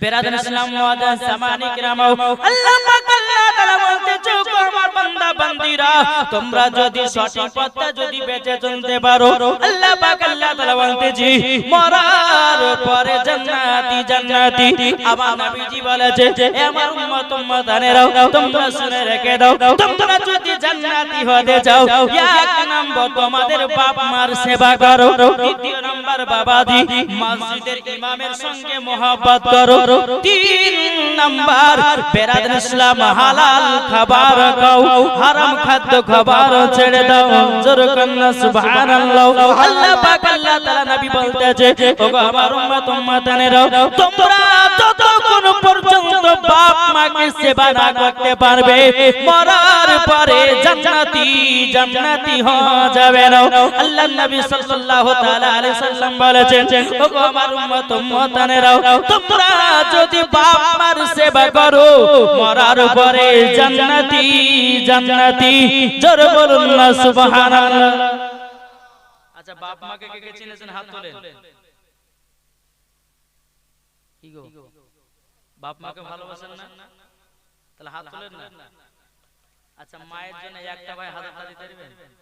বেরাদান ইসলাম ওয়াদান সামানি কিরামাও আল্লাহ বান্দিরা, তোমরা যদি সঠিক পথে যদি বেঁচে চলতে পারো, আল্লাহ পাক, আল্লাহ তাআলা বলতেছে, মরার পরে জান্নাতি জান্নাতি। আমার নবীজি বলেছে, এ আমার উম্মত, উম্মতানেরাও, তোমরা শুনে রেখে দাও। তোমরা যদি জান্নাতি হতে চাও, এক নম্বর তোমাদের বাপ মার সেবা করো। দ্বিতীয় নম্বর বাবাজি, মসজিদের ইমামের সঙ্গে মোহাব্বত করো। তিন নাম্বার বেরাদ ইসলাম হালাল খাবার খাও। হারাম খাদ্য খাবার ছেড়ে দাও। জোর কন্না, সুবহানাল্লাহ। আল্লাহ পাক, আল্লাহ তাআলা নবী বলতেছে, ওগো আমার উম্মত, উম্মতানেরা, তোমরা যতক্ষণ পর্যন্ত বাপ সেবা করতে পারবে। মরার পরে জান্নাতি জান্নাতি হওয়া যাবে না। আল্লাহ নবী সাল্লাল্লাহু তাআলা আলাইহি সাল্লাম বলেছেন, ওগো আমার উম্মত, উম্মতানেরা, তোমরা যদি বাপ মার সেবা করো, মরার পরে জান্নাতি জান্নাতি, জোর বলুন না, সুবহানাল্লাহ। আচ্ছা বাপ মাকে কে কে চিনেছেন? হাত তোলেন। কি গো? বাপ মাকে ভালোবাসেন না? তাহলে হাত তোলেন না। আচ্ছা মায়ের জন্য একটা ভাই হাজার টাকা দিতে পারবেন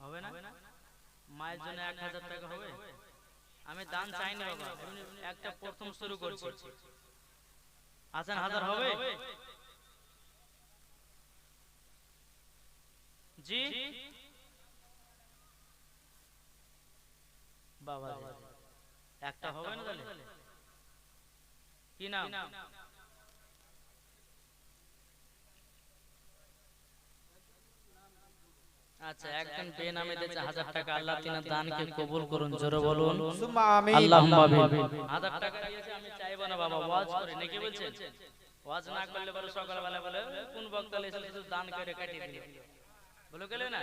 হবে না? মায়ের জন্য এক হাজার টাকা হবে? আমি দান চাই না বাবা। একটা প্রথম শুরু করছি। আছেন হাজার হবে? জি? বাবা একটা হবে না তাহলে? কি নাম? আচ্ছা একজন পেয়ে দিয়েছে হাজার টাকা আল্লাহ তিনার দানকে কবুল করুন জোরে বলুন। আল্লাহুম্মা আমিন। হাজার টাকা দিয়েছে আমি চাইব না বাবা ওয়াজ করে। নাকি বলছেন? ওয়াজ না করলে বলে সকালবেলা বলে কোন বক্তা এসে শুধু দান করে কাটিয়ে দিল? বলে গেলে না।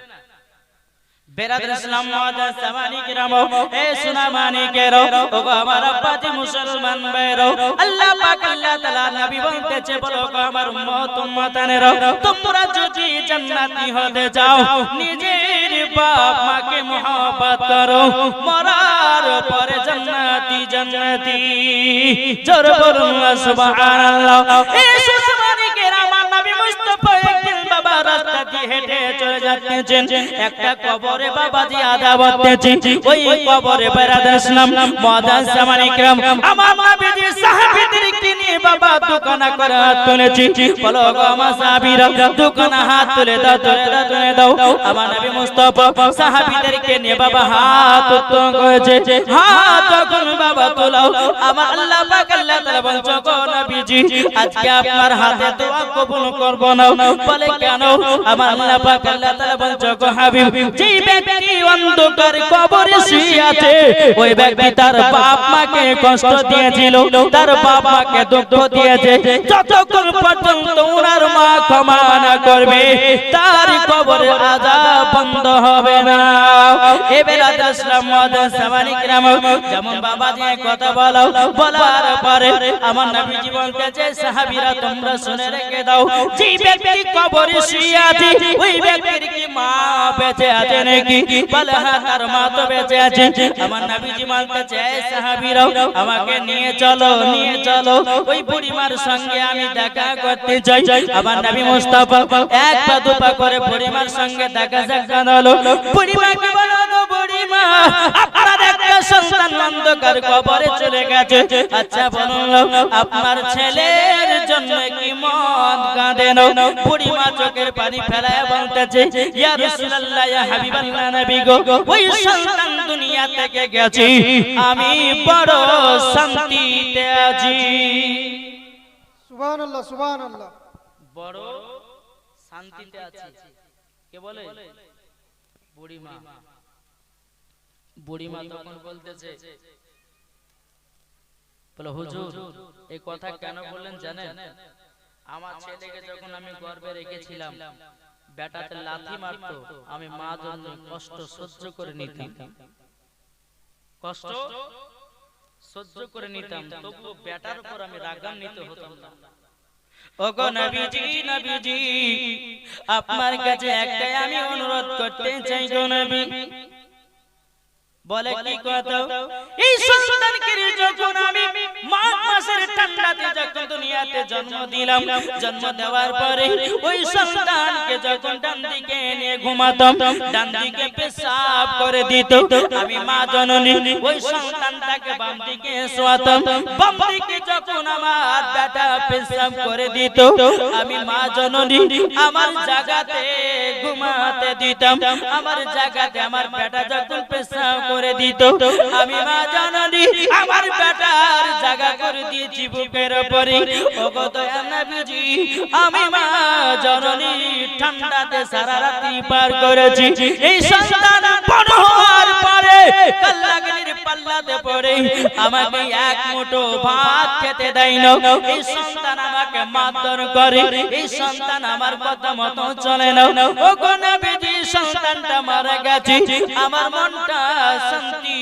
বেরাদর ইসলাম ওয়াদা সামানি কিরামো এ সোনা মানি কেরো ও আমার আব্বাজি মুসলমান বেরো আল্লাহ পাক আল্লাহ তাআলা নবী বলতেছে বলো গো আমার উম্মত উম্মতানেরো তোমরা যদি জান্নাতি হতে চাও নিজের বাপ মাকে মোহাব্বত করো। মরার পরে জান্নাতি জান্নাতি। জোর বলুন সুবহানাল্লাহ। এ হেঁটে একটা কবরে বাবাজি আদা বলতেছি ওই কবরে বেড়াদার ইসলাম মাদান সামান ইকরাম আমার বাবা দোকানা করে হাত তুলেছি। বলো আমার সাহাবীরা দোকানা হাত তুলে দাও তুলে দাও তুলে দাও। আমার নবী মুস্তাফা সাহাবীদেরকে নিয়ে বাবা হাত উত্তোলন করেছে। হাত যখন বাবা তোলাও। আমার আল্লাহ পাক আল্লাহ তাআলা বলছো, গো নবীজি, আজকে আপনার হাতে দোয়া কবুল করব না। বলে, কেন? আমার আল্লাহ পাক আল্লাহ তাআলা বলছো, গো হাবিব যে ব্যক্তি অন্ধকার কবরে শুয়ে আছে, ওই ব্যক্তি তার বাপ মাকে কষ্ট দিয়েছিল। তার বাপ মাকে দুঃখ দিয়েছে, যতক্ষণ পর্যন্ত ওনার মা ক্ষমা না করবে, তার কবরে আযাব বন্ধ হবে না। এবেলা ইসলাম মাদান সামানি গ্রাম যেমন বাবা যে কথা বলো, বলার পরে আমার নবীজি বলতেছে সাহাবীরা তোমরা শুনে রেখে দাও, যে ব্যক্তি কবরে শুয়ে আছে, ওই ব্যক্তির কি মা বেঁচে আছে নাকি? বলে হ্যাঁ তার মা তো বেঁচে আছে। আমার নবীজি বলতেছে এই সাহাবীরা আমাকে নিয়ে চলো নিয়ে চলো। ওই বুড়িমার সঙ্গে আমি দেখা করতে চাই আমার নবী মুস্তাফা এক পা দু পা করে বুড়িমার সঙ্গে দেখা সাক্ষাৎ হলো বুড়িমাকে বলো গো বুড়িমা? আপনার একটা সন্তান অন্ধকার কবরে চলে গেছে। আচ্ছা বলুন আপনার ছেলের জন্য কি মত কাঁদে না বুড়িমা চোখের পানি ফেলায় বলতেছে ইয়া রাসূলুল্লাহ ইয়া হাবিবাল্লাহ নবী গো ওই সন্তান দুনিয়া থেকে গেছে। আমি বড় শান্তিতে আছি। সুবহানাল্লাহ সুবহানাল্লাহ। বড় শান্তিতে আছি। কে বলে? বুড়িমা। বুড়িমা তখন বলতেছে বলে হুজুর এই কথা কেন বললেন জানেন? আমার ছেলেকে যখন আমি গর্বে রেখেছিলাম বেটাতে লাথি মারতো আমি মা জন্য কষ্ট সহ্য করে নিতাম। কষ্ট? সহ্য করে নিতাম তবু বেটার উপর আমি রাগান্বিত হতাম না। ওগো নবীজি নবীজি আপনার কাছে একটাই আমি অনুরোধ করতে চাই গো নবী। বলে কি কথা? এই সন্তানকে যখন জন্ম দিলাম, জন্ম দেওয়ার পরে ওই সন্তানকে যখন ডান দিকে নিয়ে ঘুমাতাম, ডান দিকে পেশাব করে দিত। আমি মা জননী, ওই সন্তানটাকে বাম দিকে শোয়াতাম, বাম দিকে যখন আমার বেটা পেশাব করে দিত, আমি মা জননী, আমার জায়গাতে ঘুমাতে দিতাম, আমার জায়গাতে আমার বেটা যখন পেশাব করে দিত, আমি মা জননী করে দিয়েছি বুকের উপরে ওগো দয়া নবীজি, আমি মা জননী ঠান্ডাতে সারা রাতি পার করেছি। এই সন্তান পরে এক মুঠো ভাত খেতে দেয় না। এই সন্তান আমাকে মারধর করে, এই সন্তান আমার কথা মতো চলে না। ও কোন বিধি সন্তানটা মনটা শান্তি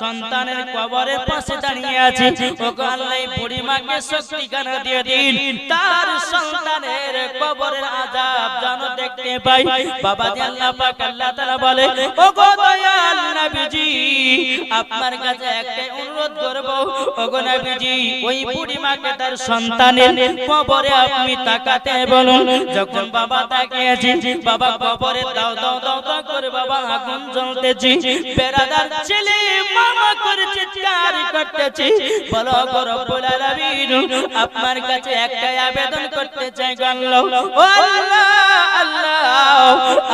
সন্তানের কবরের পাশে দাঁড়িয়ে আছে। ও গো আল্লাহ বুড়িমাকে শক্তি কেন দিয়ে দিন। তার সন্তানের কবরের আযাব যেন দেখতে পাই। বাবা জি আল্লাহ পাক আল্লাহ তাআলা বলে ও গো দয়াল নবীজি আপনার কাছে একটা অনুরোধ করব ও গো নবীজি ওই বুড়িমাকে তার সন্তানের কবরে আপনি তাকাতে বলুন যখন বাবা তাকিয়েছি বাবা কবরে দাও দাও দাও দাও করে বাবা আগুন জ্বলতেছি। বেরাদার ছেলে মামা করে চিৎকার করতেছি। বলো রব্বুল আলামিন আপনার কাছে একটা আবেদন করতে চাই গল্ল ও আল্লাহ আল্লাহ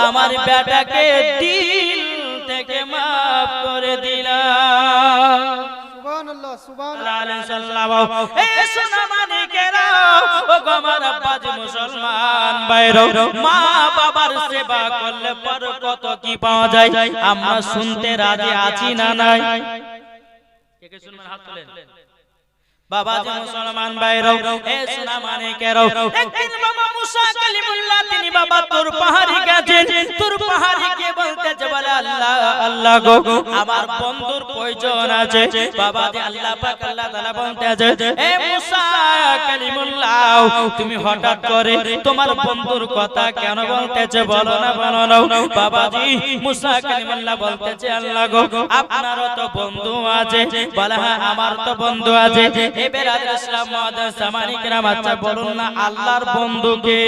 আমার বেটাকে দিল থেকে মাফ করে দিলাম। সুবহানাল্লাহ সুবহানাল্লাহ। আলাইহি সাল্লাম এ সোনা মানিকেরা সেবা করলে কত কি পাওয়া যায়? আমরা শুনতে রাজি আছি না নাই? কে কে শুনবেন? হাত তোলেন। বাবাজি মুসলমান বাইরো এ সোনা মানে মানিকেরা একদিন বাবা মুসা কালিমুল্লাহ তিনি বাবা তোর পাহাড়ি গেছেন। তোর পাহাড়ি গিয়ে বলতেছে বলে আল্লাহ আল্লাহ গো আমার বন্ধুর প্রয়োজন আছে। বাবা যে আল্লাহ পাক আল্লাহ তাআলা বলতেছে এ মুসা কালিমুল্লাহ তুমি হঠাৎ করে তোমার বন্ধুর কথা কেন বলতেছে বলো না বলো না। বাবাজি মুসা কালিমুল্লাহ বলতেছে আল্লাহ গো আপনারও তো বন্ধু আছে। বলে হ্যাঁ আমার তো বন্ধু আছে এ ইসলাম আচ্ছা বলুন না আল্লাহর বন্ধু কে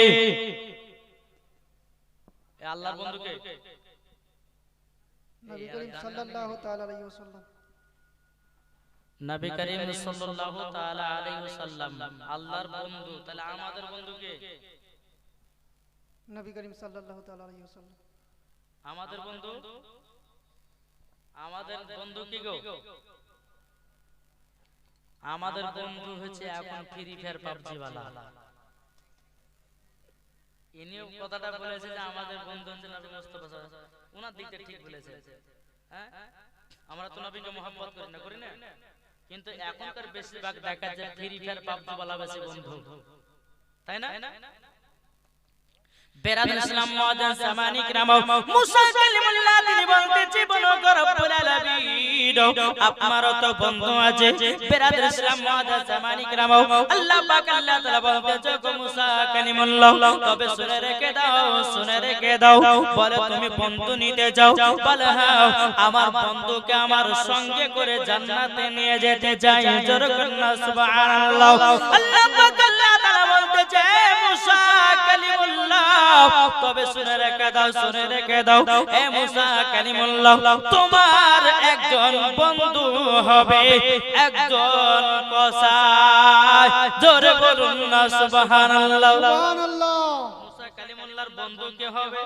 এ আল্লাহর বন্ধু নবী করিম সাল্লাল্লাহু তাআলা আলাইহি ওয়াসাল্লাম। নবী করিম সাল্লাল্লাহু তাআলা আলাইহি ওয়াসাল্লাম। আল্লাহর বন্ধু তাহলে আমাদের বন্ধু কে নবী করিম সাল্লাল্লাহু তাআলা আলাইহি ওয়াসাল্লাম। আমাদের বন্ধু? আমাদের বন্ধু কি গো? আমাদের বন্ধু হচ্ছে এখন ফ্রি ফায়ার পাবজি वाला ইনিও কথাটা বলেছে যে আমাদের বন্ধু হচ্ছে নবী মুস্তাফা সাল্লাল্লাহু আলাইহি ওয়াসাল্লাম। ওনার দিকটা ঠিক বলেছে হ্যাঁ আমরা তো নবীকে মহব্বত করি না করি না কিন্তু এখনকার বেশিরভাগ দেখা যায় ফ্রি ফায়ার পাবজি वाला বেশি বন্ধু তাই না বেরাদ ইসলাম মুআদ্দিন সামানি কিরাম মুসা কালিমুল্লাহ তিনি বলতেছি বলো রব্বুল আলামিন আপনারও তো বন্ধু আছে। বেরাদ ইসলাম মুআদ্দিন সামানি কিরাম আল্লাহ পাক আল্লাহ তাআলা বলতেছে গো মুসা কালিমুল্লাহ। তবে শুনে রেখে দাও শুনে রেখে দাও। বলে তুমি বন্ধু নিতে যাও। বলে হ্যাঁ আমার বন্ধুকে আমার সঙ্গে করে জান্নাতে নিয়ে যেতে চাই। জোর কন্না সুবহানাল্লাহ। আল্লাহ পাক আল্লাহ তাআলা বলতেছে মুসা তবে শুনে রেখে দাও শুনে রেখে দাও। এ মুসা কালিমুল্লাহ তোমার একজন বন্ধু হবে একজন কসাই। জোরে বলুন না সুবহানাল্লাহ। সুবহানাল্লাহ। মুসা কালিমুল্লাহর বন্ধু কে হবে?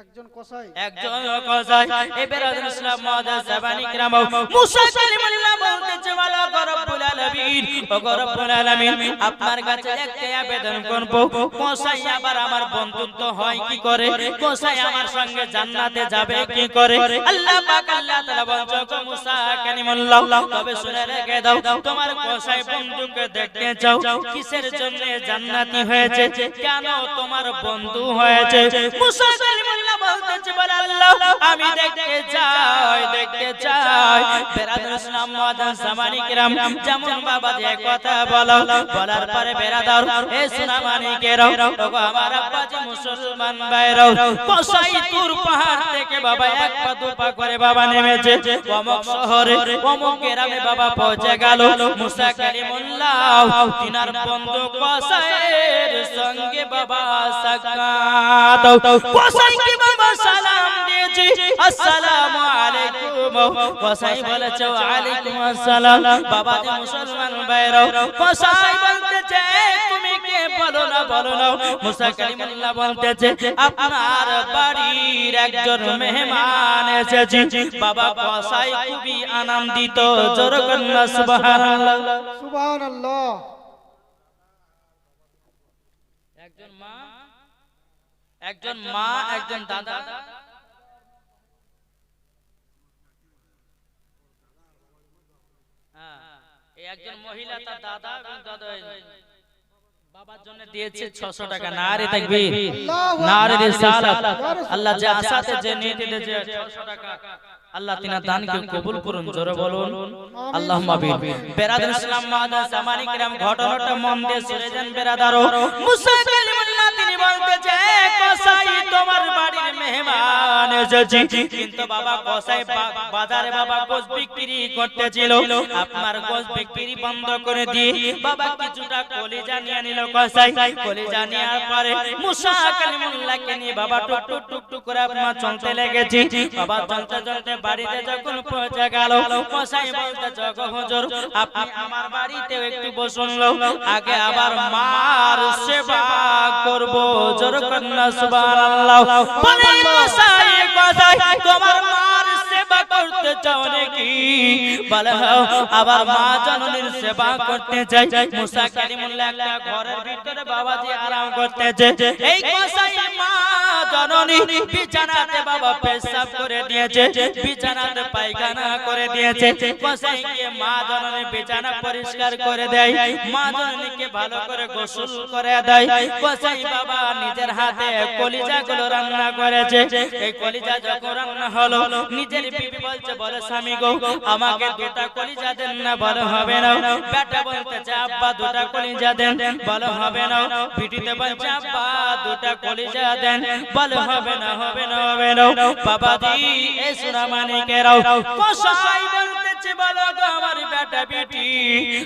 একজন কসাই। একজন কসাই। এ বেরাদুল ইসলাম মুআদ্দিস জাবানি কিরাম মুসা কালিমুল্লাহ বলতেছে বলো গো রব্বুল আলামিন, ও রব্বুল আলামিন, আপনার কাছে একটা আবেদন করব, কোসাই আবার আমার বন্ধুত্ব হয় কি করে? কোসাই আমার সঙ্গে জান্নাতে যাবে কি করে? আল্লাহ পাক আল্লাহ তাআলা বলছো মুসা কালিমুল্লাহ, তবে শুনে রেখে দাও, তোমার কোসাই বন্ধুকে দেখতে চাও, কিসের জন্য জান্নাতি হয়েছে? কেন তোমার বন্ধু হয়েছে? মুসা কালিমুল্লাহ আমি দেখতে চাই দেখতে চাই। বেরাদুল ইসলাম মাদান সামানি কিরাম, যেমন কথা বলো। বলার পরে বেরাদার এ সুনামানি কেরো আমার আব্বাজি কসাই তুর পাহাড় থেকে বাবা এক পা দু পা করে বাবা নেমেছে। অমুক শহরে, অমুক গ্রামে বাবা পৌঁছে গেল। মুসা তিনার কসাইয়ের সঙ্গে বাবা বাবা সালাম দিয়েছি। আসসালামু আলাইকুম। কসাই বলেছে, ওয়ালাইকুম আসসালাম। বাবা মুসলমান কসাই বলো না বলো না মুসা কালিমুল্লাহ বলতেছে আপনার বাড়ির একজন মেহমান এসেছে। বাবা কসাই খুবই আনন্দিত জোর কন্যা সুবহানাল্লাহ। সুবহানাল্লাহ। একজন মা একজন মা একজন দাদা। হ্যাঁ, একজন মহিলা তার দাদা এবং দাদা বাবার জন্য দিয়েছে 600 টাকা। নারে তাকবীর নারে রিসালাত। আল্লাহ যে আশাতে যে নিয়ে দিয়েছে 600 টাকা। আল্লাহ তিনার দানকে কবুল করুন জোরে বলুন। আল্লাহুম্মা আমিন। বেরাদার ইসলাম মাদা জামানি কিরাম ঘটনাটা মন দিয়ে শুনে যান মুসা তিনি কসাই, তোমার বাড়ির মেহমান এসেছি। কিন্তু বাবা কসাই বাজারে বাবা গোশ বিক্রি আপনার গোশ বিক্রি বন্ধ করে দিয়ে বাবা কিছুটা কলিজা নিয়ে নিল কসাই। কলিজা নেওয়ার পরে মুসা নিয়ে বাবা টুক টুক করে আপনার চলতে লেগেছি। বাবা চলতে চলতে বাড়িতে যখন পৌঁছে গেল, কসাই বলতে, জগ আমার একটু বসুন। আগে আবার মার সেবা করব জোর কন্যা সুবহানাল্লাহ। বলে তোমার মার সেবা করতে চাও নাকি? বলে হ্যাঁ, আবার মা জননীর সেবা করতে কালিমুল্লাহ একটা ঘরের ভিতরে বাবাজি আরাম করতেছে। এই মা জননী বিছানাতে বাবা পেশাব করে দিয়েছে, বিছানাতে পায়খানা করে দিয়েছে। কসাই গিয়ে মা জননী বিছানা পরিষ্কার করে দেয়, মা জননীকে ভালো করে গোসল করে দেয়। কসাই বাবা নিজের হাতে কলিজা গুলো রান্না করেছে। এই কলিজা যখন রান্না হলো, নিজের বিবি বলছে, বলে স্বামী গো, আমাকে দুটা কলিজা দেন না, বলে হবে না। বেটা বলতেছে, আব্বা, দুটা কলিজা দেন, বলে হবে না। পিটিতে বলছে, আব্বা, দুটা কলিজা দেন। বলে হবে না হবে না হবে না বাবা দি এ সুরা মানিকেরাও। কসাই বলতেছে বলো গো আমার বেটা বেটি।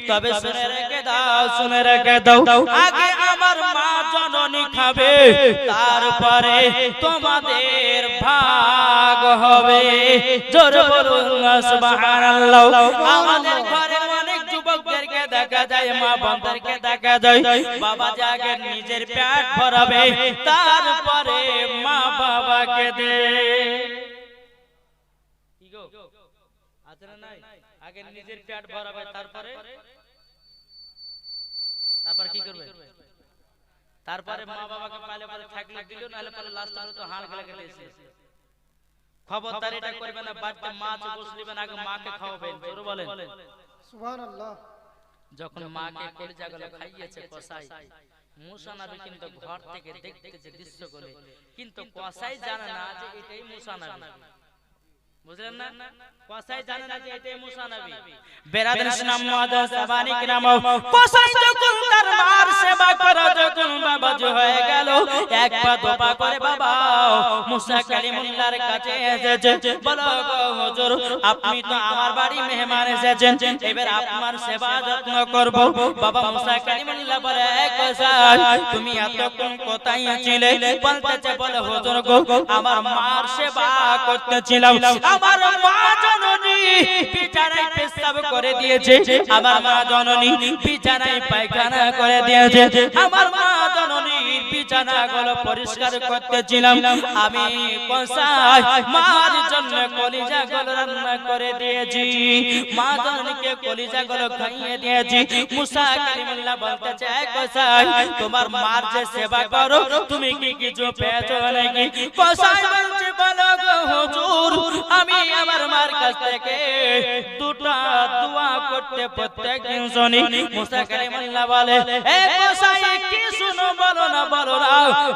তবে শুনে রেখে দাও শুনে রেখে দাও। আগে আমার মা জননী খাবে তারপরে তোমাদের ভাগ হবে। জোর বলুন সুবহানাল্লাহ। আমাদের তারপরে মা বাবাকে তারপরে? কি করবে? তারপরে মা বাবাকে পালে পালে থাকলে দিল, নাহলে পরে লাস্ট তো হাল খেলে এসে। খবরদার এটা করবে না, বাড়িতে মাছ বসলিবেন আগে মাকে খাওয়াবেন, জোরে বলেন। সুবহানাল্লাহ। যখন মাকে কলিজা গুলো খাইয়েছে কসাই। মুসা নবী কিন্তু ঘর থেকে দেখতেছে দৃশ্যগুলো। কিন্তু কসাই জানে না যে এটাই মুসা নবী। বুঝলেন না? কসাই জানে না যে এটাই মুসা নবী বেরাদার ইসলাম মাদা সাবানি কিরাম কসাই যখন তার মার সেবা করা যখন বাবা যে হয়ে গেল। এক পা দোপা করে বাবা। মুসা কালিমুল্লাহর কাছে এসেছে বলো হুজুর আপনি তো আমার বাড়ি মেহমান এসেছেন। এবার আপনার সেবা যত্ন করব। বাবা মুসা কালিমুল্লাহ বলে "এ কসাই তুমি এতক্ষণ কোথায় ছিলে? বলতেছে বলে হুজুর গো আমার মার সেবা করতেছিলাম। আমার মা জননী পেশাব করে দিয়েছে। আমার মা জননী পায়খানা করে দিয়েছে। আমার মা জননী বিছানাগুলো পরিষ্কার করতেছিলাম। আমি মার জন্য কলিজাগুলো রান্না করে দিয়েছি। মা জনকে কলিজাগুলো খাইয়ে দিয়েছি। মুসা কালিমুল্লাহ বলতে তোমার মার যে সেবা করো, তুমি কি কিছু পেয়েছ নাকি? বলছে, বলো হুজুর আমি আমার মার কাছ থেকে দুটো দোয়া করতে প্রত্যেক দিন শুনি মুসা কালিমুল্লাহ বলে এ কসাই কি শুনো বলো না বলো না?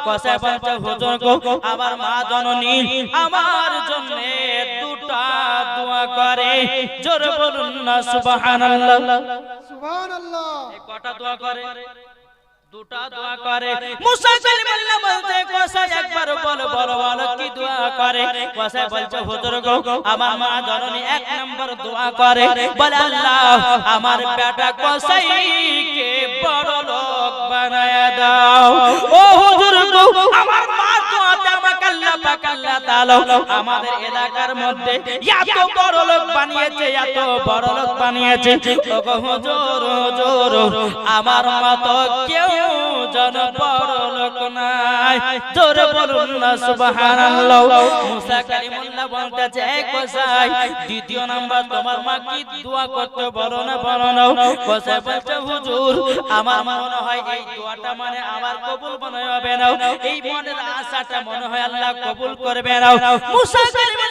কসাই বলছে হুজুর গো আমার মা জননী আমার জন্য দুটো দোয়া করে জোর বলুন না সুবহানাল্লাহ। সুবহানাল্লাহ। এই কটা দোয়া করে? দুটা দোয়া করে। মুসা কালিমাল্লাহ বলতে কসাই একবার বলো বলো বলো, কি দোয়া করে? কসাই বলছে, হুজুর গো, আমার মা জননী এক নম্বর দোয়া করে। বলে, আল্লাহ, আমার বেটা কসাই কে বড় লোক বানায় দাও। ও হুজুর গো, আমার মা আল্লাহ পাক আল্লাহ তাআলা আমাদের এলাকার মধ্যে এত বড় লোক বানিয়েছে, এত বড় লোক বানিয়েছে। ওগো হুজুর হুজুর, আমার মতো কেউ যেন বড় নাই। জোরে বলুন না, সুবহানাল্লাহ। মুসা কালিমুল্লাহ বলতেছে কোসাই, দ্বিতীয় নাম্বার, তোমার মা কি দোয়া করতে বলো না বলো না? কোসাই বলছে, হুজুর, আমার মনে হয় এই দোয়াটা মানে আমার কবুল মনে হবে না। এই মনের আশাটা মনে হয় আল্লাহ কবুল করবে না। মুসা কালিমুল্লাহ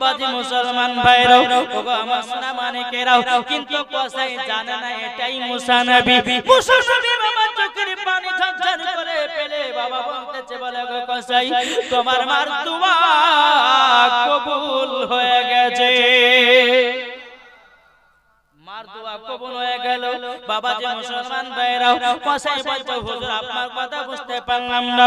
বাবাজি মুসলমান ভাইরাও, ওগো আমার সোনা কিন্তু কসাই জানে না এটাই মুসা নবী। মুসা নবী বাবা চোখের পানি ঝরঝর করে পেলে বাবা বলতেছে, বলে গো তোমার মার দোয়া কবুল হয়ে গেছে। কবুল হয়ে গেল। বাবা মুসলমান কসাই বলছে, হুজুর কথা বুঝতে পারলাম না।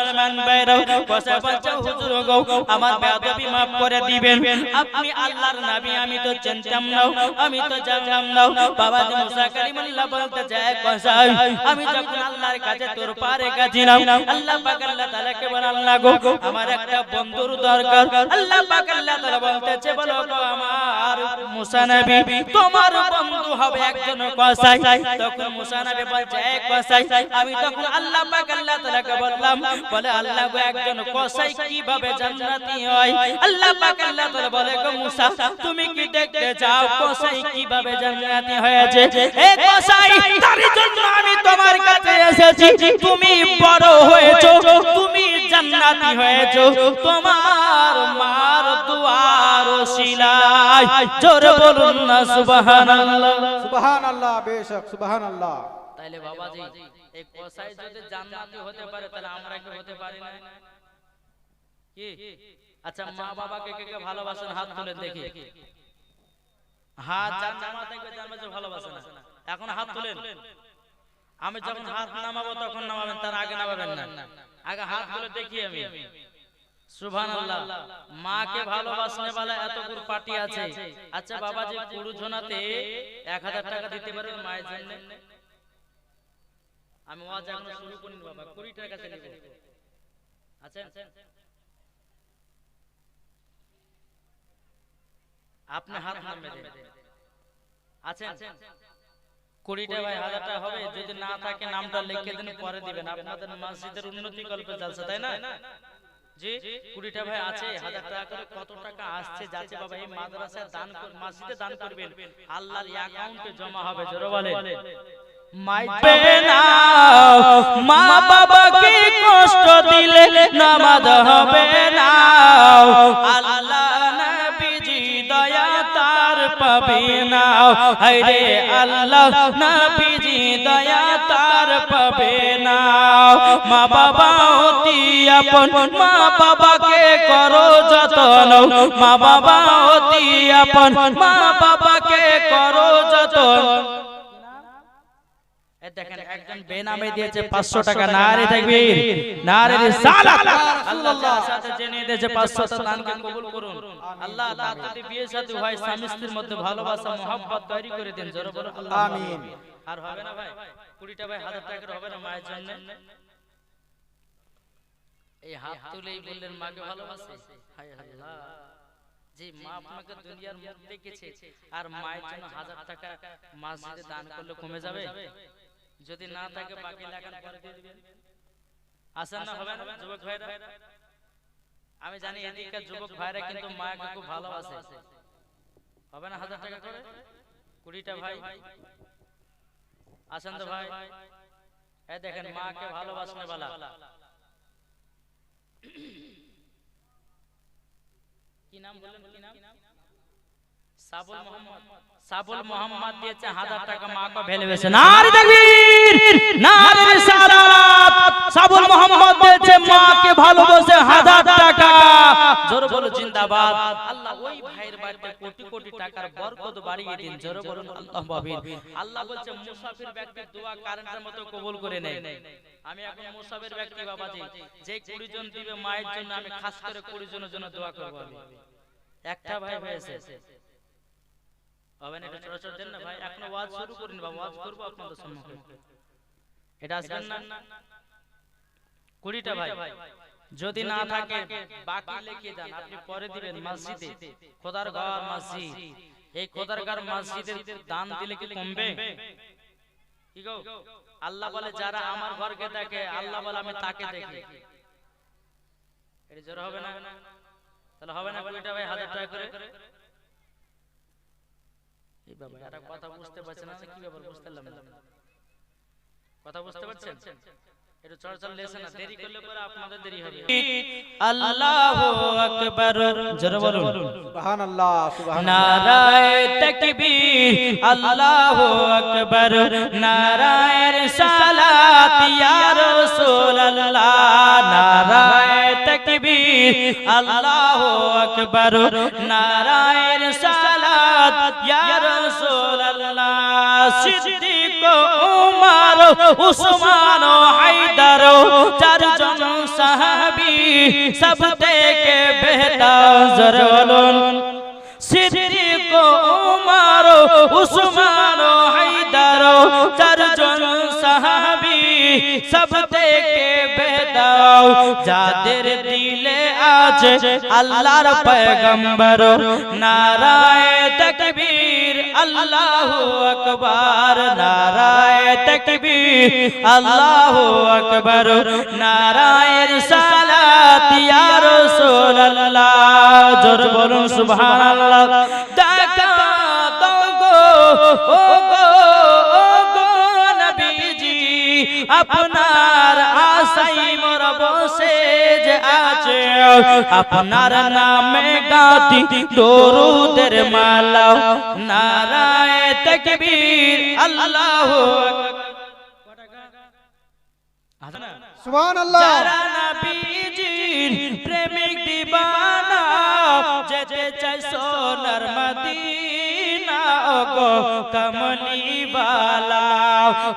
মুসলমান ভাইরা কসে বলছে, হুজুর গো, আমার বেয়াদবি maaf করে দিবেন। আপনি আল্লাহর নবী আমি তো জানতাম না, আমি তো জানলাম না। বাবা যে মুসা কালিমুল্লাহ বলতে যায়, কসাই, আমি যখন আল্লাহর কাছে তোর পারে গেছিলাম, আল্লাহ পাক আল্লাহ তাআলাকে বল আল্লাহ গো, আমার একটা বন্ধুর দরকার। আল্লাহ পাক আল্লাহ তাআলা বলতেছে, বলো গো আমার মুসা নবী, তোমার বন্ধু হবে একজন কসাই। তখন মুসা নবী বলছে, এ কসাই, আমি তখন আল্লাহ পাক আল্লাহ তাআলাকে বললাম, বলে আল্লাহ গো একজন কসাই কীভাবে জান্নাতি হয়? আল্লাহ পাক আল্লাহ তাআলা বলে গো মুসা তুমি কি দেখতে চাও কসাই কীভাবে জান্নাতি হয়েছে? এ কসাই তার জন্য আমি তোমার কাছে এসেছি। তুমি বড় হয়েছো তুমি জান্নাতি হয়েছো। তোমার মার দুয়ার শিলায়। জোর বলুন না সুবহানাল্লাহ। সুবহানাল্লাহ বেশক সুবহানাল্লাহ। তাইলে বাবাজি এই কসাই যদি জান্নাতি হতে পারে তাহলে আমরা কি হতে পারি না? কি? আচ্ছা মা বাবাকে কে কে ভালোবাসেন? হাত তুলে দেখি। হাত যার নামা থাকবে জানবে যে ভালোবাসে না। এখন হাত তুলেন। আমি যখন হাত নামাবো তখন নামাবেন তার আগে নামাবেন না। আগে হাত তুলে দেখি আমি। সুবহানাল্লাহ। মাকে ভালোবাসনে वाला এত গুর পার্টি আছে? আচ্ছা বাবা যে পুরু ঝোনাতে 1000 টাকা দিতে পারবেন মায়ের জন্য। আমি ওয়াজ এখন শুরু করিনি বাবা 20 টাকা কাছে নিব আচ্ছা আপনি হাত নামে দেন। আছেন? কুড়িটা ভাই হাজারটা হবে যদি না থাকে নামটা লিখে দিন পরে দিবেন। আপনাদের মসজিদের উন্নতি কল্পে চলছে তাই না? জি কুড়িটা ভাই আছে হাজার টাকা করে কত টাকা আসছে যাচ্ছে বাবা এই মাদ্রাসায় দান মসজিদে দান করবেন। আল্লাহর অ্যাকাউন্টে জমা হবে জোরে বলেন। মাইপে না মা বাবাকে কষ্ট দিলে নামাজ হবে না। আল্লাহ নবীজি দয়া তার পাবে না। হরে আল্লাহ নবীজি দয়া তার পাবে না। মা বাবা অতি আপন। মা বাবাকে করো যতন। মা বাবা অতি আপন। মা বাবাকে করো যতন। দেখেন একজন বেনামে দিয়েছে 500 টাকা নারে তাকবীর নারে রিসালাত আল্লাহ সাথে জেনে দিয়েছে 500 টা দানকে কবুল করুন। আল্লাহ তাড়াতাড়ি বিয়ে শাদী হয় স্বামী স্ত্রীর মধ্যে ভালোবাসা মহব্বত তৈরি করে দেন। জোরে বলো আমিন। আর হবে না ভাই? 20টা ভাই হাজার টাকার হবে না মায়ের জন্য? এই হাত তুলেই বললেন মাকে ভালোবাসে? হায় আল্লাহ। যে মা আপনাকে দুনিয়ার মুখ দেখেছে আর মায়ের জন্য হাজার টাকা মসজিদে দান করলে কমে যাবে? যদি না থাকে বাকি লাগান পরে দিয়ে দিবেন। আসেন না হবে না যুবক ভাইরা। আমি জানি এদিককার যুবক ভাইরা কিন্তু মাকে খুব ভালোবাসে। হবে না হাজার টাকা করে? কুড়িটা ভাই। আসেন তো ভাই। এই দেখেন মাকে ভালোবাসনে বালা। কি নাম বললেন কি নাম? সাবুল মোহাম্মদ। দিয়েছে হাজার টাকা মাকে ভেলেবেছে নারে তাকবীর। নারে রিসালাত সাবুল মোহাম্মদ দিয়েছে মাকে ভালোবাসে হাজার টাকা। জোরে বলো জিন্দাবাদ। আল্লাহ ওই ভাইয়ের বাড়িতে কোটি কোটি টাকার বরকত বাড়িয়ে দিন। জোরে বলুন আল্লাহ বাবিন আল্লাহ বলছে মুসাফির ব্যক্তির দোয়া কারেন্টের মতো কবুল করে নেয়। আমি এখন মুসাফির ব্যক্তি বাবাজি যে কুড়ি জন দিবে মায়ের জন্য আমি খাস করে কুড়ি জনের জন্য দোয়া করব একটা ভাই হয়েছে হবে না এটা দেন না ভাই এখনও ওয়াজ শুরু করিনি বাবা ওয়াজ করব আপনাদের সম্মুখে। এটা আসবেন না কুড়িটা ভাই। যদি না থাকে বাকি লিখে যান আপনি পরে দিবেন মসজিদে। খোদার ঘর মসজিদ। এই খোদার ঘর মসজিদের দান দিলে কি কমবে। কি গো? আল্লাহ বলে যারা আমার ঘরকে দেখে আল্লাহ বলে আমি তাকে দেখি। এটা জোর হবে না? তাহলে হবে না কুড়িটা ভাই হাজার টাকা করে। এই বাবা এরা কথা বুঝতে পারছে না কি ব্যাপার বুঝতে পারলাম না। কথা বুঝতে পারছেন? একটু চর্চা লেসে না দেরি করলে পরে আপনাদের দেরি হবে। আল্লাহু আকবার জোরে বলুন। সুবহানাল্লাহ সুবহানাল্লাহ। নারায় তাকবীর আল্লাহু আকবার। নারায় রিসালাত ইয়া রাসূলুল্লাহ। নারায় তাকবীর আল্লাহু আকবার। নারায় রিসালাত সিদ্দিক উমর উসমান যাদের দিলে আছে আল্লাহর পয়গম্বর নারায় তাকবীর আল্লাহু আকবার, নারায় তাকবীর, আল্লাহু আকবার, নারায় রিসালাত, ইয়া রাসূলুল্লাহ। জোর বলুন সুবহানাল্লাহ। দেখা দাও গো, ও গো আছে আপনার নামে গাতি দরুদের মালা নারায় তাকবীর আল্লাহু আকবার। সুবহানাল্লাহ। যারা নবীজির প্রেমিক দিবানা যেতে চাই সোনার মদিনা গো কমলি বালা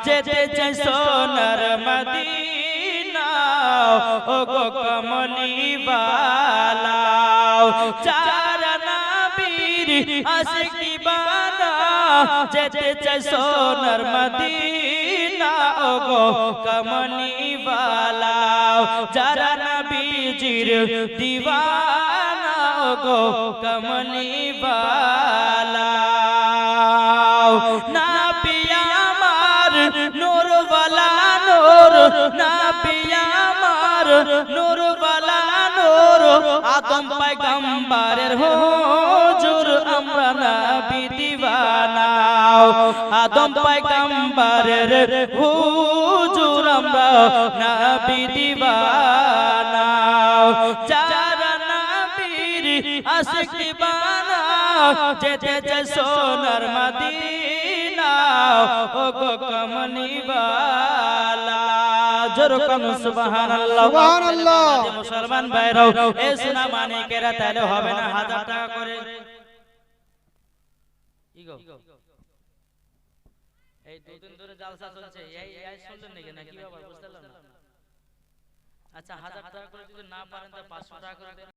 যেতে চাই সোনার মদিনা ও গো কমলি বালা যারা নবীর আশিক দিবানা যেতে সোনার মদিনা ও গো কমলি বালা যারা নবীজির দিওয়ানা ও গো কমলি বালা না পিয়া নূর না পিয়া নূর বালা, নূর। আদম পায়গাম্বারের হুজুর, আমরা নবী দিওয়ানা আদম পায়গাম্বারের হুজুর, আমরা নবী দিওয়ানা যারা নবীর আশিক দিওয়ানা যেতে যে সোনার মদিনা ও গো কমলি বালা জোরকম সুবহানাল্লাহ। সুবহানাল্লাহ। মুসলমান ভাইরাও এ সোনা মানিকেরা তাহলে হবে না হাজার টাকা করে। কি এই দুদিন ধরে জালসা চলছে এই এই শুনলেন নাকি না কি ব্যাপার বুঝতে পারলাম না। আচ্ছা হাজার টাকা করে যদি না পারেন তা পাঁচশো টাকা করে।